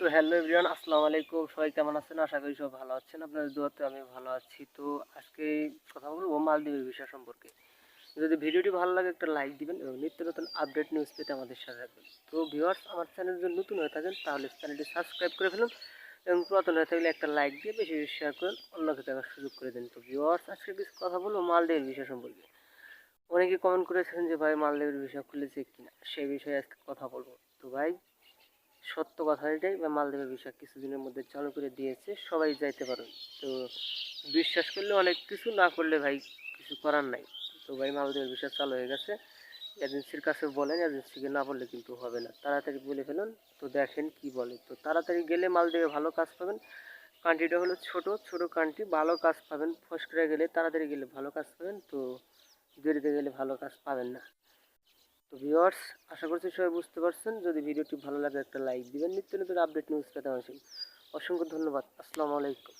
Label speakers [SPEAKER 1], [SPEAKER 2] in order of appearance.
[SPEAKER 1] তো hello everyone, আসসালামু আলাইকুম। সবাই কেমন আছেন? আশা করি সব ভালো আছেন। আপনাদের দোয়াতে আমি ভালো আছি। তো আজকে কথা বলব মালদ্বীপের বিষয় সম্পর্কে। যদি ভিডিওটি ভালো লাগে একটা লাইক দিবেন এবং নিত্য নতুন আপডেট নিউজ পেতে আমাদের সাথে রাখবেন তো ভিউয়ার্স আমার চ্যানেল যদি নতুন হয়ে থাকেন, তাহলে চ্যানেলটি সাবস্ক্রাইব করে ফেলুন এবং পুরাতন হয়ে থাকলে একটা লাইক দিয়ে বেশি বেশি শেয়ার করেন। অন্যকে দেখার সুযোগ করে দিন। তো ভিউয়ার্স আজকে কিছু কথা বলব মালদ্বীপের বিষয় সম্পর্কে। অনেকে কমেন্ট করেছেন যে, ভাই, মালদ্বীপের বিষয় খুলেছে কিনা? সেই বিষয়ে আজকে কথা বলব। সত্য কথা এটাই, বা মালদ্বীপের বিষয় কিছুদিনের মধ্যে চালু করে দিয়েছে, সবাই যাইতে পারবে তো বিশ্বাস করলে অনেক কিছু, না করলে ভাই কিছু করার নাই। তো ভাই মালদ্বীপের বিষয় চালু হয়ে গেছে। এজেন্সির কাছে বলেন এজেন্সিকে না বললে কিন্তু হবে না। তাড়াতাড়ি বলে ফেলুন, তো দেখেন কি বলে। তো তাড়াতাড়ি গেলে মালদ্বীপে ভালো কাজ পাবেন। কান্ট্রিটা হলো ছোট ছোট কান্ট্রি ভালো কাজ পাবেন। ফস্ট করে গেলে তাড়াতাড়ি গেলে ভালো কাজ পাবেন। তো দেরিতে গেলে ভালো কাজ পাবেন না। তো ভিউয়ার্স আশা করছি সবাই বুঝতে পারছেন। যদি ভিডিওটি ভালো লাগে, একটা লাইক দিবেন। নিত্য নতুন আপডেট নিউজ পেতে আসেন অসংখ্য ধন্যবাদ। আসসালামু আলাইকুম।